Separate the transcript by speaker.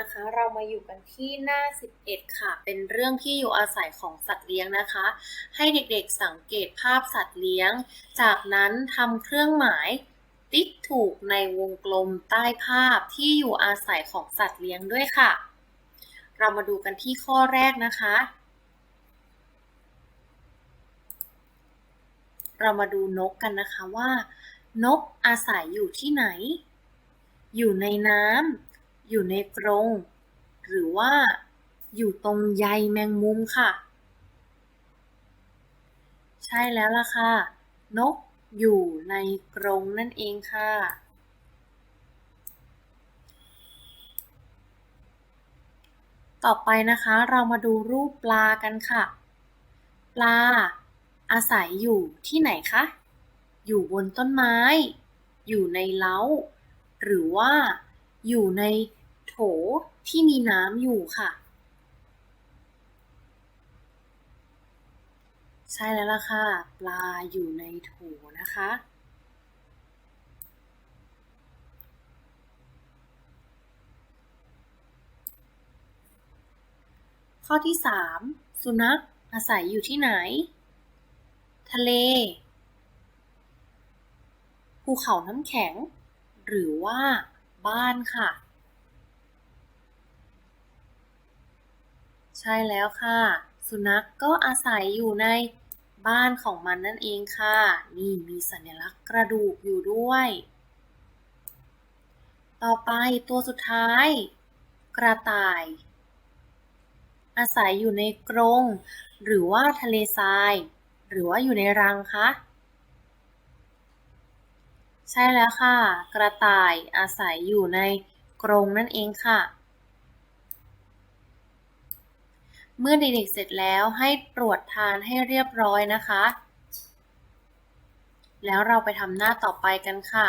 Speaker 1: นะคะ เรามาอยู่กันที่หน้า 11 ค่ะ เป็นเรื่องที่อยู่อาศัยของสัตว์เลี้ยงนะคะ ให้เด็กๆสังเกตภาพสัตว์เลี้ยง จากนั้นทำเครื่องหมายติ๊กถูกในวงกลมใต้ภาพที่อยู่อาศัยของสัตว์เลี้ยงด้วยค่ะ เรามาดูกันที่ข้อแรกนะคะ เรามาดูนกกันนะคะว่า นกอาศัยอยู่ที่ไหน อยู่ในน้ำ อยู่ในกรง หรือว่าอยู่ตรงใยแมงมุมค่ะ ใช่แล้วล่ะค่ะ นกอยู่ในกรงนั่นเองค่ะ ต่อไปนะคะเรามาดูรูปปลากันค่ะ ปลา อาศัยอยู่ที่ไหนคะ อยู่บนต้นไม้ อยู่ในเล้า หรือว่าอยู่ใน ที่มีน้ำอยู่ค่ะ ใช่แล้วล่ะค่ะ ปลาอยู่ในโถนะคะ ข้อที่ 3 สุนัขอาศัยอยู่ที่ไหน ทะเล ภูเขาน้ำแข็ง หรือว่าบ้านค่ะ ใช่แล้วค่ะ สุนัขกก็อาศัยอยู่ในบ้านของมันนั่นเองค่ะ นี่มีสัญลักษณ์กระดูกอยู่ด้วย ต่อไปตัวสุดท้าย กระต่าย อาศัยอยู่ในกรง หรือว่าทะเลทราย หรือว่าอยู่ในรังคะใช่แล้วค่ะ กระต่ายอาศัยอยู่ในกรงนั่นเองค่ะ เมื่อเด็กเสร็จแล้วให้ตรวจทานให้เรียบร้อยนะคะ แล้วเราไปทำหน้าต่อไปกันค่ะ